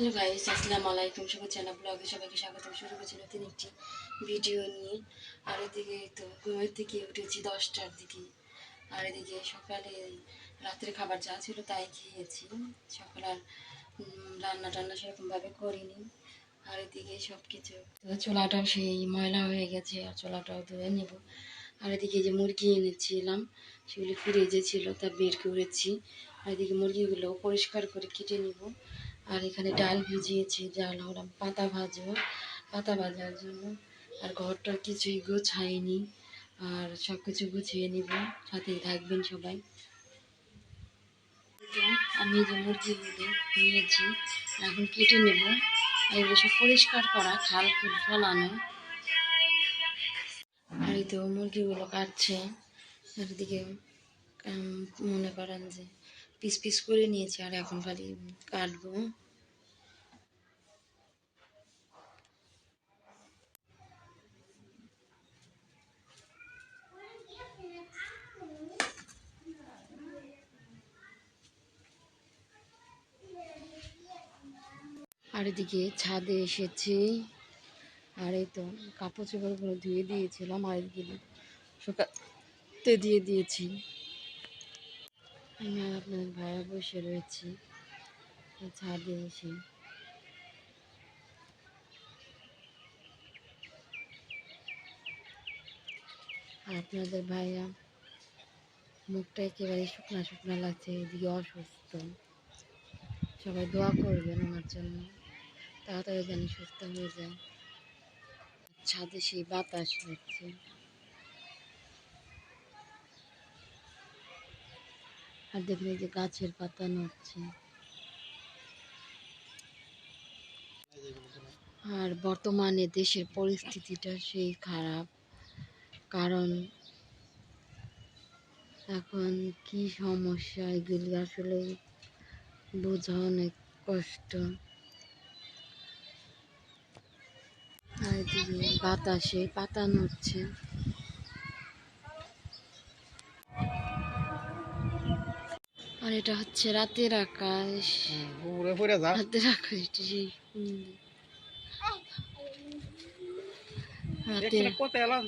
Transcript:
Hello guys, আসসালামু আলাইকুম। সবাই চ্যানেল ব্লগে সবাইকে স্বাগত শুরু করছি নতুন একটি ভিডিও নিয়ে। আর এদিকে তো ঘুমের থেকে উঠেছি দশটার দিকে। আর এদিকে সকালে রাত্রে খাবার যা ছিল তাই খেয়েছি। সকাল আর রান্না টান্না সেরকমভাবে করিনি। আর এদিকে সব কিছু চোলাটাও সেই ময়লা হয়ে গেছে, আর চোলাটাও ধুয়ে নেব। আর এদিকে যে মুরগি এনেছিলাম, সেগুলি ফ্রিজে ছিল, তা বের করেছি। আর এদিকে মুরগিগুলো পরিষ্কার করে কেটে নিব। আর এখানে ডাল ভিজিয়েছি, ডাল হলাম পাতা ভাজবো। পাতা ভাজার জন্য আর ঘরটা কিছুই গোছাইনি আর সব কিছু গুছিয়ে নিব সাথে থাকবেন সবাই। আমি যে মুরগিগুলো নিয়েছি, এখন কেটে নেব। এগুলো সব পরিষ্কার করা, খাল খুল ফলানো। আর এই তো মুরগিগুলো কাটছে, আর এদিকে মনে করেন যে পিস পিস করে নিয়েছি আর এখন খালি কাটবো। আর এদিকে ছাদে এসেছি। আর এই তো কাপড় চোপড়গুলো ধুয়ে দিয়েছিলাম আর এদিকে শুকাতে দিয়ে দিয়েছি। আমি আপনার ভাইয়া বসে রয়েছি। ছাদে এসে। আপনাদের ভাইয়া, মুখটা একেবারে শুকনা শুকনা লাগছে, এদিকে অসুস্থ। সবাই দোয়া করবেন আমার জন্য, তাড়াতাড়ি যেন সুস্থ হয়ে যায়। ছাদে সেই বাতাস হচ্ছে। আর দেখুন এই যে গাছের পাতা নড়ছে। আর বর্তমানে দেশের পরিস্থিতিটা সেই খারাপ। কারণ এখন কি সমস্যা? এগুলি আসলে বোঝা অনেক কষ্ট। আর বাতাসে পাতা নড়ছে। আর এটা হচ্ছে রাতের আকাশ। উড়ে পড়ে যা। রাতের আকাশটা সেই সুন্দর রাতের কোথায় এলাম